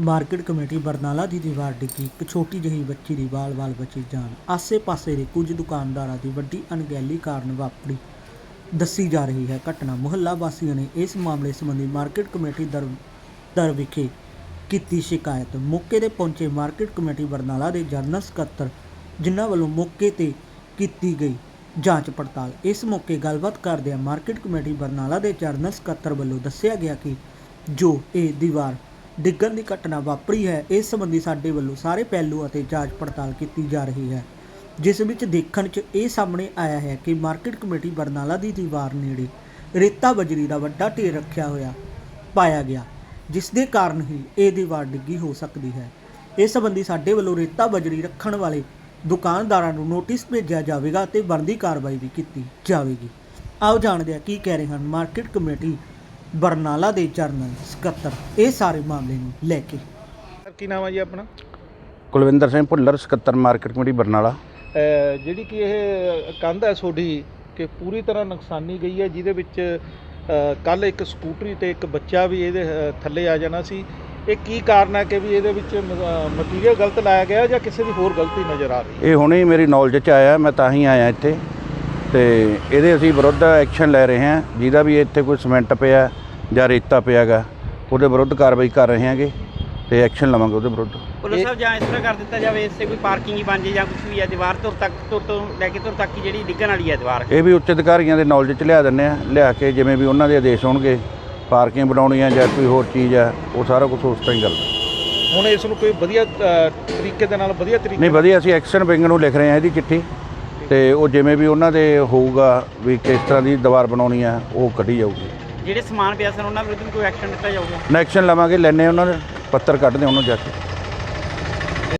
Market committee Barnala ਦੀ ਦੀਵਾਰ ਡਿੱਗੀ। ਇੱਕ ਛੋਟੀ ਜਿਹੀ ਬੱਚੀ ਦੀ ਵਾਲ-ਵਾਲ ਬਚੀ ਜਾਨ। ਆਸੇ-ਪਾਸੇ ਦੇ ਕੁਝ ਦੁਕਾਨਦਾਰਾਂ ਦੀ ਵੱਡੀ ਅਣਗਹਿਲੀ ਕਾਰਨ ਵਾਪਰੀ। ਦੱਸੀ ਜਾ ਰਹੀ ਹੈ ਘਟਨਾ। ਮੁਹੱਲਾ ਵਾਸੀਆਂ ਨੇ ਇਸ ਮਾਮਲੇ ਸੰਬੰਧੀ ਮਾਰਕੀਟ ਕਮੇਟੀ ਦਰ ਦਰ ਵਿਖੇ ਕੀਤੀ ਸ਼ਿਕਾਇਤ। ਮੌਕੇ ਤੇ ਪਹੁੰਚੇ ਮਾਰਕੀਟ ਕਮੇਟੀ ਬਰਨਾਲਾ ਦੇ ਜਨਰਲ ਸਕੱਤਰ, ਜਿਨ੍ਹਾਂ ਵੱਲੋਂ ਮੌਕੇ ਤੇ ਕੀਤੀ ਗਈ ਜਾਂਚ ਪੜਤਾਲ। ਇਸ ਮੌਕੇ ਗੱਲਬਾਤ ਕਰਦਿਆਂ ਮਾਰਕੀਟ ਕਮੇਟੀ ਬਰਨਾਲਾ ਦੇ ਜਨਰਲ ਸਕੱਤਰ ਵੱਲੋਂ ਦੱਸਿਆ ਗਿਆ ਕਿ ਜੋ ਇਹ ਦੀਵਾਰ ਡਿੱਗਣ ਦੀ ਘਟਨਾ ਵਾਪਰੀ ਹੈ। ਇਸ ਸੰਬੰਧੀ ਸਾਡੇ ਵੱਲੋਂ ਸਾਰੇ ਪਹਿਲੂ ਅਤੇ ਜਾਂਚ ਪੜਤਾਲ ਕੀਤੀ ਜਾ ਰਹੀ ਹੈ। ਜਿਸ ਵਿੱਚ ਦੇਖਣ 'ਚ ਇਹ ਸਾਹਮਣੇ ਆਇਆ ਹੈ ਕਿ ਮਾਰਕੀਟ ਕਮੇਟੀ ਬਰਨਾਲਾ ਦੀ ਦੀਵਾਰ ਨੇੜੇ ਰੇਤਾ ਬਜਰੀ ਦਾ ਵੱਡਾ ਢੇਰ ਰੱਖਿਆ ਹੋਇਆ ਪਾਇਆ ਗਿਆ, ਜਿਸ ਦੇ ਕਾਰਨ ਹੀ ਇਹ ਦੀਵਾਰ ਡਿੱਗੀ ਹੋ ਸਕਦੀ ਹੈ। ਇਸ ਸੰਬੰਧੀ ਸਾਡੇ ਵੱਲੋਂ ਰੇਤਾ ਬਜਰੀ ਰੱਖਣ ਵਾਲੇ ਦੁਕਾਨਦਾਰਾਂ ਨੂੰ ਨੋਟਿਸ ਭੇਜਿਆ ਜਾਵੇਗਾ ਤੇ ਬਣਦੀ ਕਾਰਵਾਈ ਵੀ ਕੀਤੀ ਜਾਵੇਗੀ। ਆਓ ਜਾਣਦੇ ਹਾਂ ਕੀ ਕਹਿ ਰਹੇ ਹਨ ਮਾਰਕੀਟ ਕਮੇਟੀ ਬਰਨਾਲਾ ਦੇ ਜਨਰਲ ਸਕੱਤਰ ਇਹ ਸਾਰੇ ਮਾਮਲੇ ਨੂੰ ਲੈ ਕੇ। ਸਰ ਕੀ ਨਾਮ ਹੈ ਜੀ ਆਪਣਾ? ਕੁਲਵਿੰਦਰ ਸਿੰਘ ਭੁੱਲਰ ਸਕੱਤਰ ਮਾਰਕੀਟ ਕਮੇਟੀ ਬਰਨਾਲਾ। ਅਹ ਜਿਹੜੀ ਕਿ ਇਹ ਕੰਧ ਹੈ ਤੁਹਾਡੀ ਕਿ ਪੂਰੀ ਤਰ੍ਹਾਂ ਨੁਕਸਾਨੀ ਗਈ ਹੈ ਜਿਹਦੇ ਵਿੱਚ ਕੱਲ ਇੱਕ ਸਕੂਟਰੀ ਤੇ ਇੱਕ ਬੱਚਾ ਵੀ ਇਹਦੇ ਅਹ, ਥੱਲੇ ਆ ਜਾਣਾ ਸੀ। ਇਹ ਕੀ ਕਾਰਨ ਹੈ ਕਿ ਵੀ ਇਹਦੇ ਵਿੱਚ ਮਟੀਰੀਅਲ ਗਲਤ ਲਾਇਆ ਗਿਆ ਜਾਂ ਕਿਸੇ ਦੀ ਹੋਰ ਗਲਤੀ ਨਜ਼ਰ ਆ ਰਹੀ ਹੈ? ਇਹ ਹੁਣੇ ਹੀ ਮੇਰੀ ਨੌਲੇਜ 'ਚ ਆਇਆ ਮੈਂ ਤਾਂ ਹੀ ਆਇਆ ਇੱਥੇ। ਤੇ ਇਹਦੇ ਅਸੀਂ ਵਿਰੁੱਧ ਐਕਸ਼ਨ ਲੈ ਰਹੇ ਹਾਂ ਜਿਹਦਾ ਵੀ ਇੱਥੇ ਕੋਈ ਸਿਮੈਂਟ ਪਿਆ ਜਾਂ ਰੇਤਾ ਪਿਆਗਾ ਉਹਦੇ ਵਿਰੁੱਧ ਕਾਰਵਾਈ ਕਰ ਰਹੇ ਹਾਂਗੇ ਤੇ ਐਕਸ਼ਨ ਲਵਾਂਗੇ ਉਹਦੇ ਵਿਰੁੱਧ। ਪੁਲਿਸ ਸਾਹਿਬ ਜਾਂ ਇਸ ਤਰ੍ਹਾਂ ਕਰ ਦਿੱਤਾ ਜਾਵੇ ਇਸੇ ਕੋਈ ਪਾਰਕਿੰਗ ਹੀ ਬਣ ਜੇ ਜਾਂ ਕੁਝ ਵੀ ਹੈ ਦੀਵਾਰ ਤੁਰ ਤੱਕ ਤੁਰ ਤੋਂ ਲੈ ਕੇ ਤੁਰ ਤੱਕ ਹੀ ਜਿਹੜੀ ਡਿੱਗਣ ਵਾਲੀ ਹੈ ਦੀਵਾਰ। ਇਹ ਵੀ ਉੱਚ ਅਧਿਕਾਰੀਆਂ ਦੇ ਨੌਲੇਜ 'ਚ ਲਿਆ ਦਿੰਨੇ ਆ ਲਿਆ ਕੇ ਜਿਵੇਂ ਵੀ ਉਹਨਾਂ ਦੇ ਆਦੇਸ਼ ਹੋਣਗੇ ਪਾਰਕਿੰਗ ਬਣਾਉਣੀ ਆ ਜਾਂ ਕੋਈ ਹੋਰ ਚੀਜ਼ ਆ ਉਹ ਸਾਰਾ ਕੁਝ ਉਸ ਤਰ੍ਹਾਂ ਹੀ ਕਰਦਾ ਹੁਣ ਇਸ ਨੂੰ ਕੋਈ ਵਧੀਆ ਤਰੀਕੇ ਦੇ ਨਾਲ ਵਧੀਆ ਤਰੀਕੇ ਨਹੀਂ ਵਧੀਆ ਅਸੀਂ ਐਕਸ਼ਨ ਵਿੰਗ ਨੂੰ ਲਿਖ ਰਹੇ ਹਾਂ ਇਹਦੀ ਚਿੱਠੀ ਤੇ ਉਹ ਜਿਵੇਂ ਵੀ ਉਹਨਾਂ ਦੇ ਹੋਊਗਾ ਵੀ ਕਿਸ ਤਰ੍ਹਾਂ ਦੀ ਦੀਵਾਰ ਬਣਾਉਣੀ ਆ ਉਹ ਕੱਢੀ ਜਾਊਗੀ। ਜਿਹੜੇ ਸਮਾਨ ਪਿਆ ਸਨ, ਉਹਨਾਂ ਵਿਰੁੱਧ ਵੀ ਕੋਈ ਐਕਸ਼ਨ ਦਿੱਤਾ ਜਾਊਗਾ? ਨਾ ਐਕਸ਼ਨ ਲਵਾਂਗੇ ਲੈਣੇ ਉਹਨਾਂ ਦੇ ਪੱਤਰ ਕੱਢਦੇ ਉਹਨੂੰ ਜਾ ਕੇ।